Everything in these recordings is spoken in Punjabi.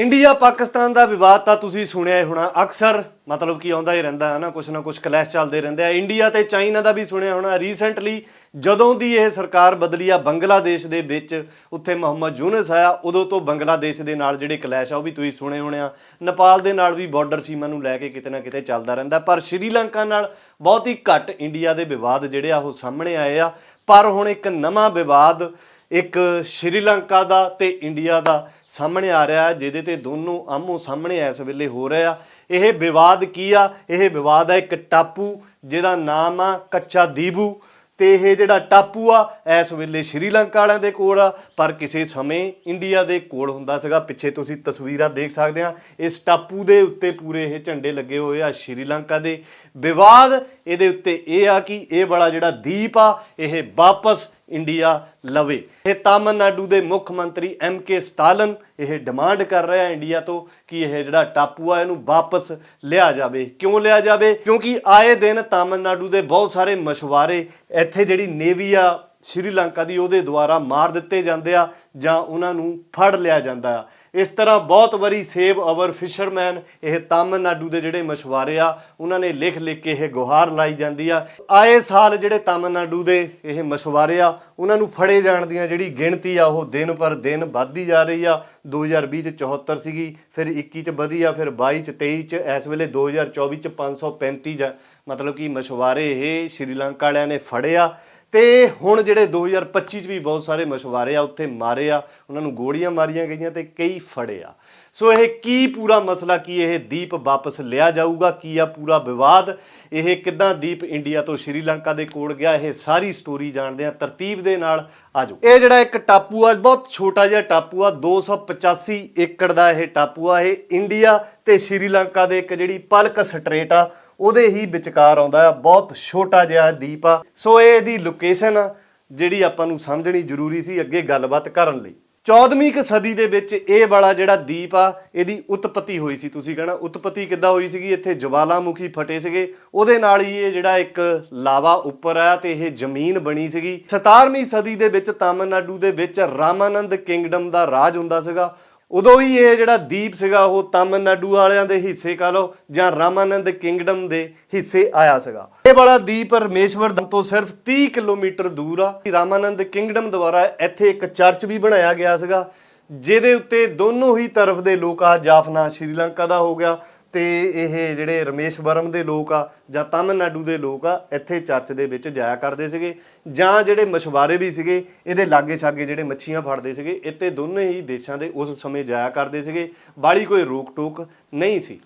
ਇੰਡੀਆ ਪਾਕਿਸਤਾਨ ਦਾ ਵਿਵਾਦ ਤਾਂ ਤੁਸੀਂ ਸੁਣਿਆ ਹੀ ਹੋਣਾ। ਅਕਸਰ ਮਤਲਬ ਕਿ ਆਉਂਦਾ ਹੀ ਰਹਿੰਦਾ ਹੈ ਨਾ, ਕੁਛ ਨਾ ਕੁਛ ਕਲੈਸ਼ ਚੱਲਦੇ ਰਹਿੰਦੇ ਆ। ਇੰਡੀਆ ਤੇ ਚਾਈਨਾ ਦਾ ਵੀ ਸੁਣਿਆ ਹੋਣਾ। ਰੀਸੈਂਟਲੀ ਜਦੋਂ ਦੀ ਇਹ ਸਰਕਾਰ ਬਦਲੀ ਆ ਬੰਗਲਾਦੇਸ਼ ਦੇ ਵਿੱਚ, ਉੱਥੇ ਮੁਹੰਮਦ ਯੂਨਸ ਆਇਆ, ਉਦੋਂ ਤੋਂ ਬੰਗਲਾਦੇਸ਼ ਦੇ ਨਾਲ ਜਿਹੜੇ ਕਲੈਸ਼ ਆ, ਉਹ ਵੀ ਤੁਸੀਂ ਸੁਣੇ ਹੋਣੇ ਆ। ਨੇਪਾਲ ਦੇ ਨਾਲ ਵੀ ਬਾਰਡਰ ਸੀਮਾ ਨੂੰ ਲੈ ਕੇ ਕਿਤੇ ਨਾ ਕਿਤੇ ਚੱਲਦਾ ਰਹਿੰਦਾ। ਪਰ ਸ਼੍ਰੀਲੰਕਾ ਨਾਲ ਬਹੁਤ ਹੀ ਘੱਟ ਇੰਡੀਆ ਦੇ ਵਿਵਾਦ ਜਿਹੜੇ ਆ, ਉਹ ਸਾਹਮਣੇ ਆਏ ਆ। ਪਰ ਹੁਣ ਇੱਕ ਨਵਾਂ ਵਿਵਾਦ ਇੱਕ ਸ਼੍ਰੀਲੰਕਾ ਦਾ ਤੇ ਇੰਡੀਆ ਦਾ ਸਾਹਮਣੇ ਆ ਰਿਹਾ ਹੈ, ਜਿਹਦੇ ਤੇ ਦੋਨੋਂ ਆਮੋ ਸਾਹਮਣੇ ਇਸ ਵੇਲੇ ਹੋ ਰਿਹਾ ਇਹ ਵਿਵਾਦ ਕੀ ਆ? ਇਹ ਵਿਵਾਦ ਹੈ ਇੱਕ ਟਾਪੂ, ਜਿਹਦਾ ਨਾਮ ਆ ਕੱਚਾ ਦੀਬੂ ਤੇ ਇਹ ਜਿਹੜਾ ਟਾਪੂ ਆ, ਇਸ ਵੇਲੇ ਸ਼੍ਰੀਲੰਕਾ ਵਾਲਿਆਂ ਦੇ ਕੋਲ ਆ, ਪਰ ਕਿਸੇ ਸਮੇਂ ਇੰਡੀਆ ਦੇ ਕੋਲ ਹੁੰਦਾ ਸੀਗਾ। ਪਿੱਛੇ ਤੁਸੀਂ ਤਸਵੀਰਾਂ ਦੇਖ ਸਕਦੇ ਆ, ਇਸ ਟਾਪੂ ਦੇ ਉੱਤੇ ਪੂਰੇ ਇਹ ਝੰਡੇ ਲੱਗੇ ਹੋਏ ਆ ਸ਼੍ਰੀਲੰਕਾ ਦੇ। ਵਿਵਾਦ ਇਹਦੇ ਉੱਤੇ ਇਹ ਆ ਕਿ ਇਹ ਵਾਲਾ ਜਿਹੜਾ ਦੀਪ ਆ, ਇਹ ਵਾਪਸ ਇੰਡੀਆ ਲਵੇ। ਇਹ ਤਾਮਿਲਨਾਡੂ ਦੇ ਮੁੱਖ ਮੰਤਰੀ ਐਮ ਕੇ ਸਟਾਲਨ ਇਹ ਡਿਮਾਂਡ ਕਰ ਰਿਹਾ ਇੰਡੀਆ ਤੋਂ ਕਿ ਇਹ ਜਿਹੜਾ ਟਾਪੂ ਆ, ਇਹਨੂੰ ਵਾਪਸ ਲਿਆ ਜਾਵੇ। ਕਿਉਂ ਲਿਆ ਜਾਵੇ? ਕਿਉਂਕਿ ਆਏ ਦਿਨ ਤਾਮਿਲਨਾਡੂ ਦੇ ਬਹੁਤ ਸਾਰੇ ਮਸ਼ਵਾਰੇ ਇੱਥੇ ਜਿਹੜੀ ਨੇਵੀ ਆ, ਸ਼੍ਰੀਲੰਕਾ ਦੀ, ਉਹਦੇ ਦੁਆਰਾ ਮਾਰ ਦਿੱਤੇ ਜਾਂਦੇ ਆ ਜਾਂ ਉਹਨਾਂ ਨੂੰ ਫੜ ਲਿਆ ਜਾਂਦਾ ਆ। ਇਸ ਤਰ੍ਹਾਂ ਬਹੁਤ ਵਾਰੀ ਸੇਵ ਅਵਰ ਫਿਸ਼ਰਮੈਨ, ਇਹ ਤਾਮਿਲਨਾਡੂ ਦੇ ਜਿਹੜੇ ਮਸ਼ਵਾਰੇ ਆ, ਉਹਨਾਂ ਨੇ ਲਿਖ ਲਿਖ ਕੇ ਇਹ ਗੁਹਾਰ ਲਾਈ ਜਾਂਦੀ ਆ। ਆਏ ਸਾਲ ਜਿਹੜੇ ਤਾਮਿਲਨਾਡੂ ਦੇ ਇਹ ਮਸ਼ਵਾਰੇ ਆ, ਉਹਨਾਂ ਨੂੰ ਫੜੇ ਜਾਣ ਦੀਆਂ ਜਿਹੜੀ ਗਿਣਤੀ ਆ, ਉਹ ਦਿਨ ਪਰ ਦਿਨ ਵੱਧਦੀ ਜਾ ਰਹੀ ਆ। 2020 ਚ 74 ਸੀਗੀ, ਫਿਰ 21 ਚ ਵਧੀ ਆ, ਫਿਰ 22 ਚ 23 ਚ, ਇਸ ਵੇਲੇ 2024 ਚ 535 ਜਾਂ ਮਤਲਬ ਕਿ ਮਸ਼ਵਾਰੇ ਇਹ ਸ਼੍ਰੀਲੰਕਾ ਵਾਲਿਆਂ ਨੇ ਫੜਿਆ ਤੇ ਹੁਣ ਜਿਹੜੇ 2025 ਚ ਵੀ ਬਹੁਤ ਸਾਰੇ ਮਸ਼ਵਾਰੇ ਆ, ਉੱਥੇ ਮਾਰੇ ਆ, ਉਹਨਾਂ ਨੂੰ ਗੋਲੀਆਂ ਮਾਰੀਆਂ ਗਈਆਂ ਤੇ ਕਈ ਫੜੇ ਆ। ਸੋ ਇਹ ਕੀ ਪੂਰਾ ਮਸਲਾ, ਕੀ ਇਹ ਦੀਪ ਵਾਪਸ ਲਿਆ ਜਾਊਗਾ, ਕੀ ਆ ਪੂਰਾ ਵਿਵਾਦ? ਇਹ ਕਿੱਦਾਂ ਦੀਪ ਇੰਡੀਆ ਤੋਂ ਸ਼੍ਰੀਲੰਕਾ ਦੇ ਕੋਲ ਗਿਆ? ਇਹ ਸਾਰੀ ਸਟੋਰੀ ਜਾਣਦੇ ਆ ਤਰਤੀਬ ਦੇ ਨਾਲ ਆਜੋ। ਇਹ ਜਿਹੜਾ ਇੱਕ ਟਾਪੂ ਆ, ਬਹੁਤ ਛੋਟਾ ਜਿਹਾ ਟਾਪੂ ਆ 285 ਏਕੜ ਦਾ ਇਹ ਟਾਪੂ ਆ। ਇਹ ਇੰਡੀਆ ਤੇ ਸ਼੍ਰੀਲੰਕਾ ਦੇ ਇੱਕ ਜਿਹੜੀ ਪਲਕ ਸਟ੍ਰੇਟ ਆ, ਉਹਦੇ ਹੀ ਵਿਚਕਾਰ ਆਉਂਦਾ ਆ। ਬਹੁਤ ਛੋਟਾ ਜਿਹਾ ਦੀਪ ਆ। ਸੋ ਇਹ ਇਹਦੀ ਲੋਕੇਸ਼ਨ ਆ, ਜਿਹੜੀ ਆਪਾਂ ਨੂੰ ਸਮਝਣੀ ਜ਼ਰੂਰੀ ਸੀ ਅੱਗੇ ਗੱਲਬਾਤ ਕਰਨ ਲਈ। 14ਵੀਂ ਕ ਸਦੀ ਦੇ ਵਿੱਚ ਇਹ ਵਾਲਾ ਜਿਹੜਾ ਦੀਪ ਆ, ਇਹਦੀ ਉਤਪਤੀ ਹੋਈ ਸੀ, ਤੁਸੀਂ ਕਹਣਾ, ਉਤਪਤੀ ਕਿੱਦਾਂ ਹੋਈ ਸੀਗੀ? ਇੱਥੇ ਜਵਾਲਾਮੁਖੀ ਫਟੇ ਸੀਗੇ। ਉਹਦੇ ਨਾਲ ਹੀ ਇਹ ਜਿਹੜਾ ਇੱਕ ਲਾਵਾ ਉੱਪਰ ਆਇਆ ਤੇ ਇਹ ਜ਼ਮੀਨ ਬਣੀ ਸੀਗੀ। 17ਵੀਂ ਸਦੀ ਦੇ ਵਿੱਚ ਤਾਮਿਲਨਾਡੂ ਦੇ ਵਿੱਚ ਰਾਮਾਨੰਦ ਕਿੰਗਡਮ ਦਾ ਰਾਜ ਹੁੰਦਾ ਸੀਗਾ। ਉਦੋਂ ਹੀ ਇਹ ਜਿਹੜਾ ਦੀਪ ਸੀਗਾ, ਉਹ ਤਾਮਿਲਨਾਡੂ ਵਾਲਿਆਂ ਦੇ ਹਿੱਸੇ ਕਹ ਲਓ ਜਾਂ ਰਾਮਾਨੰਦ ਕਿੰਗਡਮ ਦੇ ਹਿੱਸੇ ਆਇਆ ਸੀਗਾ। ਇਹ ਵਾਲਾ ਦੀਪ ਰਮੇਸ਼ਵਰ ਤੋਂ ਸਿਰਫ 30 ਕਿਲੋਮੀਟਰ ਦੂਰ ਆ। ਰਾਮਾਨੰਦ ਕਿੰਗਡਮ ਦੁਆਰਾ ਇੱਥੇ ਇੱਕ ਚਰਚ ਵੀ ਬਣਾਇਆ ਗਿਆ ਸੀਗਾ, ਜਿਹਦੇ ਉੱਤੇ ਦੋਨੋਂ ਹੀ ਤਰਫ ਦੇ ਲੋਕ ਆ, ਜਾਫਨਾ ਸ਼੍ਰੀਲੰਕਾ ਦਾ ਹੋ ਗਿਆ ਤੇ ਇਹ ਜਿਹੜੇ ਰਮੇਸ਼ਵਰਮ ਦੇ ਲੋਕ ਆ ਜਾਂ ਤਾਮਿਲਨਾਡੂ ਦੇ ਲੋਕ ਆ, ਇੱਥੇ ਚਰਚ ਦੇ ਵਿੱਚ ਜਾਇਆ ਕਰਦੇ ਸੀਗੇ। ਜਾਂ ਜਿਹੜੇ ਮਸ਼ਵਾਰੇ ਵੀ ਸੀਗੇ, ਇਹਦੇ ਲਾਗੇ ਛਾਗੇ ਜਿਹੜੇ ਮੱਛੀਆਂ ਫੜਦੇ ਸੀਗੇ ਇੱਥੇ ਦੋਨੇ ਹੀ ਦੇਸ਼ਾਂ ਦੇ ਉਸ ਸਮੇਂ ਜਾਇਆ ਕਰਦੇ ਸੀਗੇ। ਬਾਲੀ ਕੋਈ ਰੋਕ ਟੋਕ ਨਹੀਂ ਸੀ।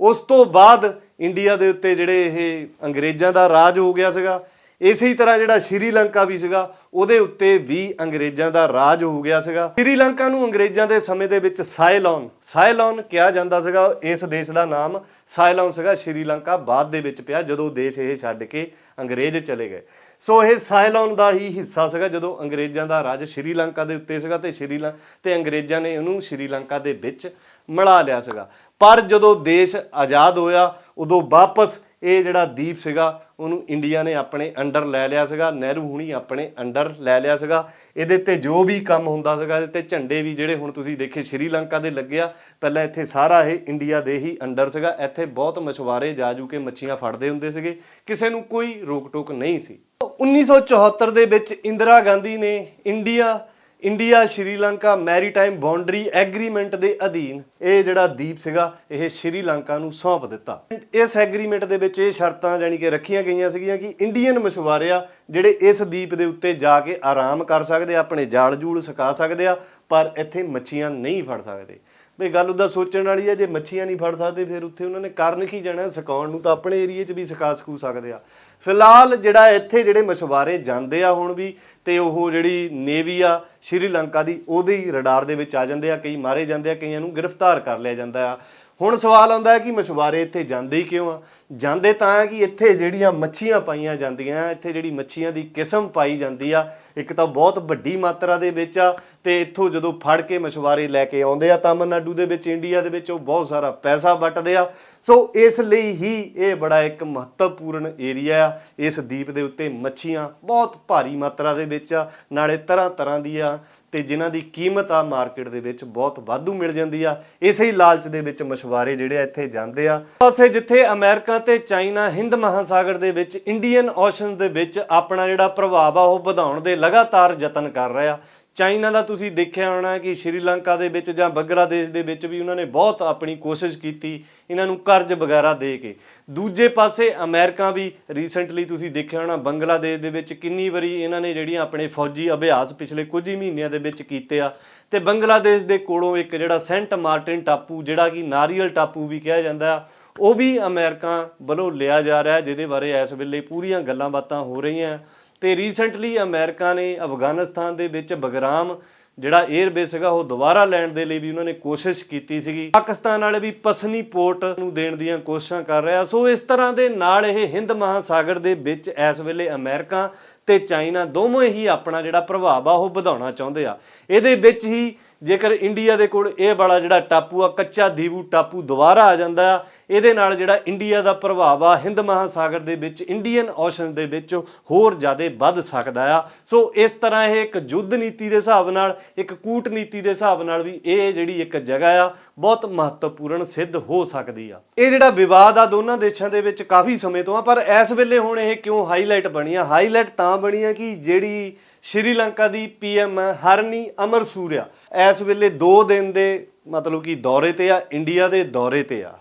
ਉਸ ਤੋਂ ਬਾਅਦ ਇੰਡੀਆ ਦੇ ਉੱਤੇ ਜਿਹੜੇ ਇਹ ਅੰਗਰੇਜ਼ਾਂ ਦਾ ਰਾਜ ਹੋ ਗਿਆ ਸੀਗਾ ਇਸੇ ਤਰ੍ਹਾਂ ਜਿਹੜਾ ਸ਼੍ਰੀਲੰਕਾ ਵੀ ਸੀਗਾ, ਉਹਦੇ ਉੱਤੇ ਵੀ ਅੰਗਰੇਜ਼ਾਂ ਦਾ ਰਾਜ ਹੋ ਗਿਆ ਸੀਗਾ। ਸ਼੍ਰੀਲੰਕਾ ਨੂੰ ਅੰਗਰੇਜ਼ਾਂ ਦੇ ਸਮੇਂ ਦੇ ਵਿੱਚ ਸਾਇਲੋਨ ਸਾਇਲੋਨ ਕਿਹਾ ਜਾਂਦਾ ਸੀਗਾ, ਇਸ ਦੇਸ਼ ਦਾ ਨਾਮ ਸਾਇਲੋਨ ਸੀਗਾ, ਸ਼੍ਰੀਲੰਕਾ ਬਾਅਦ ਦੇ ਵਿੱਚ ਪਿਆ, ਜਦੋਂ ਦੇਸ਼ ਇਹ ਛੱਡ ਕੇ ਅੰਗਰੇਜ਼ ਚਲੇ ਗਏ। ਸੋ ਇਹ ਸਾਇਲੋਨ ਦਾ ਹੀ ਹਿੱਸਾ ਸੀਗਾ, ਜਦੋਂ ਅੰਗਰੇਜ਼ਾਂ ਦਾ ਰਾਜ ਸ਼੍ਰੀਲੰਕਾ ਦੇ ਉੱਤੇ ਸੀਗਾ ਤੇ ਸ਼੍ਰੀਲੰਕਾ ਤੇ ਅੰਗਰੇਜ਼ਾਂ ਨੇ ਉਹਨੂੰ ਸ਼੍ਰੀਲੰਕਾ ਦੇ ਵਿੱਚ ਮਿਲਾ ਲਿਆ ਸੀਗਾ। ਪਰ ਜਦੋਂ ਦੇਸ਼ ਆਜ਼ਾਦ ਹੋਇਆ, ਉਦੋਂ ਵਾਪਸ ਇਹ ਜਿਹੜਾ ਦੀਪ ਸੀਗਾ, ਉਹਨੂੰ ਇੰਡੀਆ ਨੇ ਆਪਣੇ ਅੰਡਰ ਲੈ ਲਿਆ ਸੀਗਾ, ਨਹਿਰੂ ਹੁਣੀ ਆਪਣੇ ਅੰਡਰ ਲੈ ਲਿਆ ਸੀਗਾ। ਇਹਦੇ ਤੇ ਜੋ ਵੀ ਕੰਮ ਹੁੰਦਾ ਸੀਗਾ, ਇਹਦੇ ਤੇ ਝੰਡੇ ਵੀ ਜਿਹੜੇ ਹੁਣ ਤੁਸੀਂ ਦੇਖੇ ਸ਼੍ਰੀਲੰਕਾ ਦੇ ਲੱਗਿਆ ਪਹਿਲਾਂ ਇੱਥੇ ਸਾਰਾ ਇਹ ਇੰਡੀਆ ਦੇ ਹੀ ਅੰਡਰ ਸੀਗਾ। ਇੱਥੇ ਬਹੁਤ ਮਛਵਾਰੇ ਜਾਜੂ ਕੇ ਮੱਛੀਆਂ ਫੜਦੇ ਹੁੰਦੇ ਸੀਗੇ। ਕਿਸੇ ਨੂੰ ਕੋਈ ਰੋਕ ਟੋਕ ਨਹੀਂ ਸੀ। 1974 ਦੇ ਵਿੱਚ ਇੰਦਰਾ ਗਾਂਧੀ ਨੇ India India Sri Lanka maritime boundary agreement ਦੇ ਅਧੀਨ ਇਹ ਜਿਹੜਾ ਦੀਪ ਸੀਗਾ ਇਹ ਸ਼੍ਰੀਲੰਕਾ ਨੂੰ ਸੌਂਪ ਦਿੱਤਾ। ਇਸ ਐਗਰੀਮੈਂਟ ਦੇ ਵਿੱਚ ਇਹ ਸ਼ਰਤਾਂ ਜਾਨੀ ਕਿ ਰੱਖੀਆਂ ਗਈਆਂ ਸੀਗੀਆਂ ਕਿ ਇੰਡੀਅਨ ਮਛੁਆਰੇ ਆ ਜਿਹੜੇ ਇਸ ਦੀਪ ਦੇ ਉੱਤੇ ਜਾ ਕੇ ਆਰਾਮ ਕਰ ਸਕਦੇ ਆ, ਆਪਣੇ ਜਾਲ ਜੂਲ ਸਕਾ ਸਕਦੇ ਆ ਪਰ ਇੱਥੇ ਮੱਛੀਆਂ ਨਹੀਂ ਫੜ ਸਕਦੇ। ਬਈ ਗੱਲ ਉਹਦਾ ਸੋਚਣ ਵਾਲੀ ਹੈ, ਜੇ ਮੱਛੀਆਂ ਨਹੀਂ ਫੜ ਸਕਦੇ, ਫਿਰ ਉੱਥੇ ਉਹਨਾਂ ਨੇ ਕਾਰਨ ਕੀ ਜਾਣਾ? ਸਿਕਾਉਣ ਨੂੰ ਤਾਂ ਆਪਣੇ ਏਰੀਏ 'ਚ ਵੀ ਸਿਕਾ ਸਕੂ ਸਕਦੇ ਆ। ਫਿਲਹਾਲ ਜਿਹੜਾ ਇੱਥੇ ਜਿਹੜੇ ਮਛਵਾਰੇ ਜਾਂਦੇ ਆ ਹੁਣ ਵੀ, ਤੇ ਉਹ ਜਿਹੜੀ ਨੇਵੀ ਆ, ਸ਼੍ਰੀਲੰਕਾ ਦੀ, ਉਹਦੇ ਹੀ ਰਡਾਰ ਦੇ ਵਿੱਚ ਆ ਜਾਂਦੇ ਆ, ਕਈ ਮਾਰੇ ਜਾਂਦੇ ਆ, ਕਈਆਂ ਨੂੰ ਗ੍ਰਿਫਤਾਰ ਕਰ ਲਿਆ ਜਾਂਦਾ ਆ। ਹੁਣ ਸਵਾਲ ਆਉਂਦਾ ਹੈ ਕਿ ਮਛਵਾਰੇ ਇੱਥੇ ਜਾਂਦੇ ਹੀ ਕਿਉਂ ਆ? ਜਾਂਦੇ ਤਾਂ ਆ ਕਿ ਇੱਥੇ ਜਿਹੜੀਆਂ ਮੱਛੀਆਂ ਪਾਈਆਂ ਜਾਂਦੀਆਂ, ਇੱਥੇ ਜਿਹੜੀ ਮੱਛੀਆਂ ਦੀ ਕਿਸਮ ਪਾਈ ਜਾਂਦੀ ਆ, ਇੱਕ ਤਾਂ ਬਹੁਤ ਵੱਡੀ ਮਾਤਰਾ ਦੇ ਵਿੱਚ ਆ, ਤੇ ਇੱਥੋਂ ਜਦੋਂ ਫੜ ਕੇ ਮਛਵਾਰੇ ਲੈ ਕੇ ਆਉਂਦੇ ਆ ਤਾਮਿਲਨਾਡੂ ਦੇ ਵਿੱਚ, ਇੰਡੀਆ ਦੇ ਵਿੱਚ, ਉਹ ਬਹੁਤ ਸਾਰਾ ਪੈਸਾ ਵੱਟਦੇ ਆ। ਸੋ ਇਸ ਲਈ ਹੀ ਇਹ ਬੜਾ ਇੱਕ ਮਹੱਤਵਪੂਰਨ ਏਰੀਆ ਆ। ਇਸ ਦੀਪ ਦੇ ਉੱਤੇ ਮੱਛੀਆਂ ਬਹੁਤ ਭਾਰੀ ਮਾਤਰਾ ਦੇ ਵਿੱਚ ਆ, ਨਾਲੇ ਤਰ੍ਹਾਂ ਤਰ੍ਹਾਂ ਦੀਆਂ ਤੇ ਜਿਨ੍ਹਾਂ ਦੀ ਕੀਮਤ ਆ ਮਾਰਕੀਟ ਦੇ ਵਿੱਚ ਬਹੁਤ ਵਾਧੂ ਮਿਲ ਜਾਂਦੀ ਆ। ਇਸੇ ਹੀ ਲਾਲਚ ਦੇ ਵਿੱਚ ਮਛਵਾਰੇ ਜਿਹੜੇ ਆ ਇੱਥੇ ਜਾਂਦੇ ਆ। ਪਾਸੇ ਜਿੱਥੇ ਅਮਰੀਕਾ ਤੇ ਚਾਈਨਾ ਹਿੰਦ ਮਹਾਸਾਗਰ ਦੇ ਵਿੱਚ, ਇੰਡੀਅਨ ਓਸ਼ਨ ਦੇ ਵਿੱਚ ਆਪਣਾ ਜਿਹੜਾ ਪ੍ਰਭਾਵ ਆ, ਉਹ ਵਧਾਉਣ ਦੇ ਲਗਾਤਾਰ ਯਤਨ ਕਰ ਰਿਹਾ ਚਾਈਨਾ ਦਾ ਤੁਸੀਂ ਦੇਖਿਆ ਹੋਣਾ ਕਿ ਸ਼੍ਰੀਲੰਕਾ ਦੇ ਵਿੱਚ ਜਾਂ ਬੰਗਲਾਦੇਸ਼ ਦੇ ਵਿੱਚ ਵੀ ਉਹਨਾਂ ਨੇ ਬਹੁਤ ਆਪਣੀ ਕੋਸ਼ਿਸ਼ ਕੀਤੀ ਇਹਨਾਂ ਨੂੰ ਕਰਜ਼ ਵਗੈਰਾ ਦੇ ਕੇ। ਦੂਜੇ ਪਾਸੇ ਅਮਰੀਕਾ ਵੀ ਰੀਸੈਂਟਲੀ ਤੁਸੀਂ ਦੇਖਿਆ ਹੋਣਾ, ਬੰਗਲਾਦੇਸ਼ ਦੇ ਵਿੱਚ ਕਿੰਨੀ ਵਾਰੀ ਇਹਨਾਂ ਨੇ ਜਿਹੜੀਆਂ ਆਪਣੇ ਫੌਜੀ ਅਭਿਆਸ ਪਿਛਲੇ ਕੁਝ ਹੀ ਮਹੀਨਿਆਂ ਦੇ ਵਿੱਚ ਕੀਤੇ ਆ। ਤੇ ਬੰਗਲਾਦੇਸ਼ ਦੇ ਕੋਲੋਂ ਇੱਕ ਜਿਹੜਾ ਸੈਂਟ ਮਾਰਟਿਨ ਟਾਪੂ, ਜਿਹੜਾ ਕਿ ਨਾਰੀਅਲ ਟਾਪੂ ਵੀ ਕਿਹਾ ਜਾਂਦਾ ਆ, ਉਹ ਵੀ ਅਮਰੀਕਾ ਵੱਲੋਂ ਲਿਆ ਜਾ ਰਿਹਾ, ਜਿਹਦੇ ਬਾਰੇ ਇਸ ਵੇਲੇ ਪੂਰੀਆਂ ਗੱਲਾਂ ਬਾਤਾਂ ਹੋ ਰਹੀਆਂ। ਤੇ ਰੀਸੈਂਟਲੀ ਅਮਰੀਕਾ ਨੇ ਅਫਗਾਨਿਸਤਾਨ ਦੇ ਵਿੱਚ ਬਗਰਾਮ, ਜਿਹੜਾ 에ਅਰਬੇਸ ਹੈਗਾ, ਉਹ ਦੁਬਾਰਾ ਲੈਣ ਦੇ ਲਈ ਵੀ ਉਹਨਾਂ ਨੇ ਕੋਸ਼ਿਸ਼ ਕੀਤੀ ਸੀਗੀ। ਪਾਕਿਸਤਾਨ ਵਾਲੇ ਵੀ ਪਸਨੀ ਪੋਰਟ ਨੂੰ ਦੇਣ ਦੀਆਂ ਕੋਸ਼ਿਸ਼ਾਂ ਕਰ ਰਿਹਾ। ਸੋ ਇਸ ਤਰ੍ਹਾਂ ਦੇ ਨਾਲ ਇਹ ਹਿੰਦ ਮਹਾਸਾਗਰ ਦੇ ਵਿੱਚ ਇਸ ਵੇਲੇ ਅਮਰੀਕਾ ਤੇ ਚਾਈਨਾ ਦੋਵੇਂ ਹੀ ਆਪਣਾ ਜਿਹੜਾ ਪ੍ਰਭਾਵ ਆ, ਉਹ ਵਧਾਉਣਾ ਚਾਹੁੰਦੇ ਆ। ਇਹਦੇ ਵਿੱਚ ਹੀ ਜੇਕਰ ਇੰਡੀਆ ਦੇ ਕੋਲ ਇਹ ਵਾਲਾ ਜਿਹੜਾ ਟਾਪੂ ਆ, ਕੱਚਾ ਦੀਵੂ ਟਾਪੂ ਦੁਬਾਰਾ ਆ ਜਾਂਦਾ ਆ ਇਹਦੇ ਨਾਲ ਜਿਹੜਾ ਇੰਡੀਆ ਦਾ ਪ੍ਰਭਾਵ ਆ, ਹਿੰਦ ਮਹਾਸਾਗਰ ਦੇ ਵਿੱਚ, ਇੰਡੀਅਨ ਓਸ਼ਨ ਦੇ ਵਿੱਚ ਹੋਰ ਜ਼ਿਆਦਾ ਵੱਧ ਸਕਦਾ ਆ। ਸੋ ਇਸ ਤਰ੍ਹਾਂ ਇਹ ਇੱਕ ਯੁੱਧ ਨੀਤੀ ਦੇ ਹਿਸਾਬ ਨਾਲ, ਇੱਕ ਕੂਟਨੀਤੀ ਦੇ ਹਿਸਾਬ ਨਾਲ ਵੀ ਇਹ ਜਿਹੜੀ ਇੱਕ ਜਗ੍ਹਾ ਆ, ਬਹੁਤ ਮਹੱਤਵਪੂਰਨ ਸਿੱਧ ਹੋ ਸਕਦੀ ਆ। ਇਹ ਜਿਹੜਾ ਵਿਵਾਦ ਆ ਦੋਨਾਂ ਦੇਸ਼ਾਂ ਦੇ ਵਿੱਚ ਕਾਫੀ ਸਮੇਂ ਤੋਂ ਆ, ਪਰ ਇਸ ਵੇਲੇ ਹੁਣ ਇਹ ਕਿਉਂ ਹਾਈਲਾਈਟ ਬਣੀ ਆ? ਹਾਈਲਾਈਟ ਤਾਂ ਬਣੀ ਆ ਕਿ ਜਿਹੜੀ ਸ਼੍ਰੀਲੰਕਾ ਦੀ ਪੀਐਮ ਹਰਨੀ ਅਮਰਸੂਰਿਆ ਇਸ ਵੇਲੇ 2 ਦਿਨ ਦੇ ਮਤਲਬ ਕਿ ਦੌਰੇ ਤੇ ਆ, ਇੰਡੀਆ ਦੇ ਦੌਰੇ ਤੇ ਆ।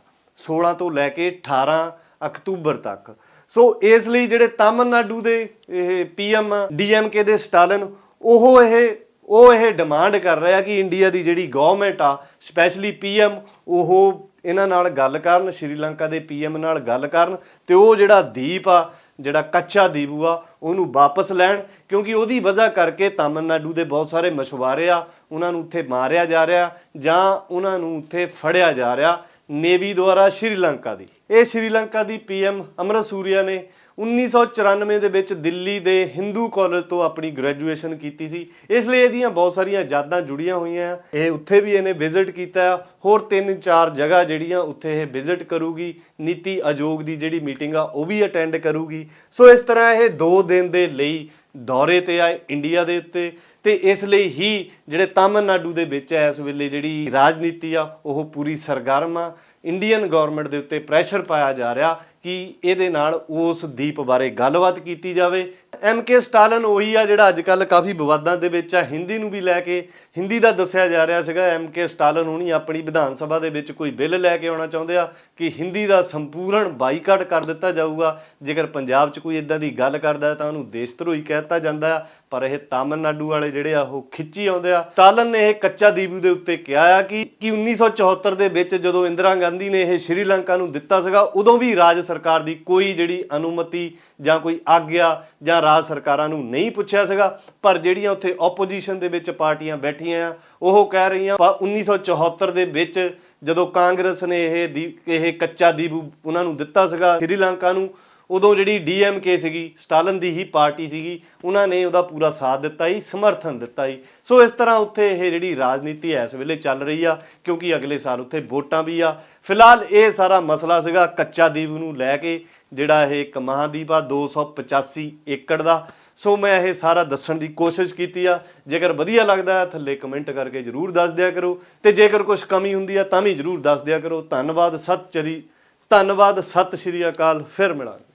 16 ਤੋਂ ਲੈ ਕੇ 18 ਅਕਤੂਬਰ ਤੱਕ। ਸੋ ਇਸ ਲਈ ਜਿਹੜੇ ਤਾਮਿਲਨਾਡੂ ਦੇ ਇਹ ਪੀਐਮ ਡੀਐਮਕੇ ਦੇ ਸਟਾਲਿਨ, ਉਹ ਇਹ ਉਹ ਇਹ ਡਿਮਾਂਡ ਕਰ ਰਿਹਾ ਕਿ ਇੰਡੀਆ ਦੀ ਜਿਹੜੀ ਗਵਰਨਮੈਂਟ ਆ ਸਪੈਸ਼ਲੀ ਪੀਐਮ, ਉਹ ਇਹਨਾਂ ਨਾਲ ਗੱਲ ਕਰਨ, ਸ਼੍ਰੀਲੰਕਾ ਦੇ ਪੀਐਮ ਨਾਲ ਗੱਲ ਕਰਨ ਤੇ ਉਹ ਜਿਹੜਾ ਦੀਪ ਆ, ਜਿਹੜਾ ਕੱਚਾ ਦੀਪੂ ਆ, ਉਹਨੂੰ ਵਾਪਸ ਲੈਣ, ਕਿਉਂਕਿ ਉਹਦੀ ਵਜ੍ਹਾ ਕਰਕੇ ਤਾਮਿਲਨਾਡੂ ਦੇ ਬਹੁਤ ਸਾਰੇ ਮਛੁਆਰੇ ਆ, ਉਹਨਾਂ ਨੂੰ ਉੱਥੇ ਮਾਰਿਆ ਜਾ ਰਿਹਾ ਜਾਂ ਉਹਨਾਂ ਨੂੰ ਉੱਥੇ ਫੜਿਆ ਜਾ ਰਿਹਾ। ਨੇਵੀ ਦੁਆਰਾ ਸ਼੍ਰੀਲੰਕਾ ਦੀ। ਇਹ ਸ਼੍ਰੀਲੰਕਾ ਦੀ ਪੀਐਮ ਅਮਰ ਸੂਰੀਆ ਨੇ 1994 ਦੇ ਵਿੱਚ ਦਿੱਲੀ ਦੇ ਹਿੰਦੂ ਕਾਲਜ ਤੋਂ ਆਪਣੀ ਗ੍ਰੈਜੂਏਸ਼ਨ ਕੀਤੀ ਸੀ। ਇਸ ਲਈ ਇਹਦੀਆਂ ਬਹੁਤ ਸਾਰੀਆਂ ਯਾਦਾਂ ਜੁੜੀਆਂ ਹੋਈਆਂ ਆ। ਇਹ ਉੱਥੇ ਵੀ ਇਹਨੇ ਵਿਜ਼ਿਟ ਕੀਤਾ ਆ। ਹੋਰ ਤਿੰਨ ਚਾਰ ਜਗ੍ਹਾ ਜਿਹੜੀਆਂ ਉੱਥੇ ਇਹ ਵਿਜ਼ਿਟ ਕਰੂਗੀ। ਨੀਤੀ ਆਯੋਗ ਦੀ ਜਿਹੜੀ ਮੀਟਿੰਗ ਆ, ਉਹ ਵੀ ਅਟੈਂਡ ਕਰੂਗੀ। ਸੋ ਇਸ ਤਰ੍ਹਾਂ ਇਹ 2 ਦਿਨ ਦੇ ਲਈ ਦੌਰੇ ਤੇ ਆ ਇੰਡੀਆ ਦੇ ਉੱਤੇ। ਤੇ ਇਸ ਲਈ ਹੀ ਜਿਹੜੇ ਤਾਮਿਲਨਾਡੂ ਦੇ ਵਿੱਚ ਇਸ ਵੇਲੇ ਜਿਹੜੀ ਰਾਜਨੀਤੀ ਆ, ਉਹ ਪੂਰੀ ਸਰਗਰਮ ਆ। ਇੰਡੀਅਨ ਗਵਰਨਮੈਂਟ ਦੇ ਉੱਤੇ ਪ੍ਰੈਸ਼ਰ ਪਾਇਆ ਜਾ ਰਿਹਾ ਕਿ ਇਹਦੇ ਨਾਲ ਉਸ ਦੀਪ ਬਾਰੇ ਗੱਲਬਾਤ ਕੀਤੀ ਜਾਵੇ। ਐਮ ਕੇ ਸਟਾਲਨ ਉਹੀ ਆ ਜਿਹੜਾ ਅੱਜ ਕੱਲ ਕਾਫੀ ਵਿਵਾਦਾਂ ਦੇ ਵਿੱਚ ਆ, ਹਿੰਦੀ ਨੂੰ ਵੀ ਲੈ ਕੇ ਹਿੰਦੀ ਦਾ ਦੱਸਿਆ ਜਾ ਰਿਹਾ ਸੀਗਾ, ਐਮ ਕੇ ਸਟਾਲਨ ਹੁਣੀ ਆਪਣੀ ਵਿਧਾਨ ਸਭਾ ਦੇ ਵਿੱਚ ਕੋਈ ਬਿੱਲ ਲੈ ਕੇ ਆਉਣਾ ਚਾਹੁੰਦੇ ਆ ਕਿ ਹਿੰਦੀ ਦਾ ਸੰਪੂਰਨ ਬਾਈਕਾਟ ਕਰ ਦਿੱਤਾ ਜਾਊਗਾ। ਜੇਕਰ ਪੰਜਾਬ 'ਚ ਕੋਈ ਇਦਾਂ ਦੀ ਗੱਲ ਕਰਦਾ ਤਾਂ ਉਹਨੂੰ ਦੇਸ਼ ਧਰੋਹੀ ਕਹਿ ਦਿੱਤਾ ਜਾਂਦਾ ਆ। ਪਰ ਇਹ ਤਾਮਿਲਨਾਡੂ ਵਾਲੇ ਜਿਹੜੇ ਆ, ਉਹ ਖਿੱਚੀ ਆਉਂਦੇ ਆ। ਸਟਾਲਨ ਨੇ ਇਹ ਕੱਚਾ ਦੀਪੂ ਦੇ ਉੱਤੇ ਕਿਹਾ ਆ ਕਿ ਕਿ 1974 ਦੇ ਵਿੱਚ ਜਦੋਂ ਇੰਦਰਾ ਗਾਂਧੀ ਨੇ ਇਹ ਸ਼੍ਰੀਲੰਕਾ ਨੂੰ ਦਿੱਤਾ ਸੀਗਾ, ਉਦੋਂ ਵੀ ਰਾਜ ਸਰਕਾਰ ਦੀ ਕੋਈ ਜਿਹੜੀ ਅਨੁਮਤੀ ਜਾਂ ਕੋਈ ਆਗਿਆ ਜਾਂ ਰਾਜ ਸਰਕਾਰਾਂ ਨੂੰ ਨਹੀਂ ਪੁੱਛਿਆ ਸੀਗਾ। ਪਰ ਜਿਹੜੀਆਂ ਉੱਥੇ ਆਪੋਜੀਸ਼ਨ ਦੇ ਵਿੱਚ ਪਾਰਟੀਆਂ ਬੈਠ ਬੈਠੀਆਂ ਆ, ਉਹ ਕਹਿ ਰਹੀਆਂ ਪਾ- 1974 ਦੇ ਵਿੱਚ ਜਦੋਂ ਕਾਂਗਰਸ ਨੇ ਇਹ ਦੀ- ਇਹ ਕੱਚਾ ਦੀਪੂ ਉਹਨਾਂ ਨੂੰ ਦਿੱਤਾ ਸੀਗਾ ਸ਼੍ਰੀਲੰਕਾ ਨੂੰ ਉਦੋਂ ਜਿਹੜੀ ਡੀਐਮਕੇ ਸੀਗੀ, ਸਟਾਲਨ ਦੀ ਹੀ ਪਾਰਟੀ ਸੀਗੀ, ਉਹਨਾਂ ਨੇ ਉਹਦਾ ਪੂਰਾ ਸਾਥ ਦਿੱਤਾ ਹੀ ਸਮਰਥਨ ਦਿੱਤਾ ਹੀ ਸੋ ਇਸ ਤਰ੍ਹਾਂ ਉੱਥੇ ਇਹ ਜਿਹੜੀ ਰਾਜਨੀਤੀ ਇਸ ਵੇਲੇ ਚੱਲ ਰਹੀ ਆ, ਕਿਉਂਕਿ ਅਗਲੇ ਸਾਲ ਉੱਥੇ ਵੋਟਾਂ ਵੀ ਆ। ਫਿਲਹਾਲ ਇਹ ਸਾਰਾ ਮਸਲਾ ਸੀਗਾ ਕੱਚਾ ਦੀਪ ਨੂੰ ਲੈ ਕੇ, ਜਿਹੜਾ ਇਹ ਇੱਕ ਮਹਾਦੀਪ ਆ 285 ਏਕੜ ਦਾ। ਸੋ ਮੈਂ ਇਹ ਸਾਰਾ ਦੱਸਣ ਦੀ ਕੋਸ਼ਿਸ਼ ਕੀਤੀ ਆ। ਜੇਕਰ ਵਧੀਆ ਲੱਗਦਾ ਹੈ, ਥੱਲੇ ਕਮੈਂਟ ਕਰਕੇ ਜਰੂਰ ਦੱਸ ਦਿਆ ਕਰੋ। ਤੇ ਜੇਕਰ ਕੁਝ ਕਮੀ ਹੁੰਦੀ ਆ, ਤਾਂ ਵੀ ਜਰੂਰ ਦੱਸ ਦਿਆ ਕਰੋ। ਧੰਨਵਾਦ, ਸਤਿ ਚਰੀ, ਧੰਨਵਾਦ, ਸਤਿ ਸ਼੍ਰੀ ਅਕਾਲ। ਫਿਰ ਮਿਲਾਂਗੇ।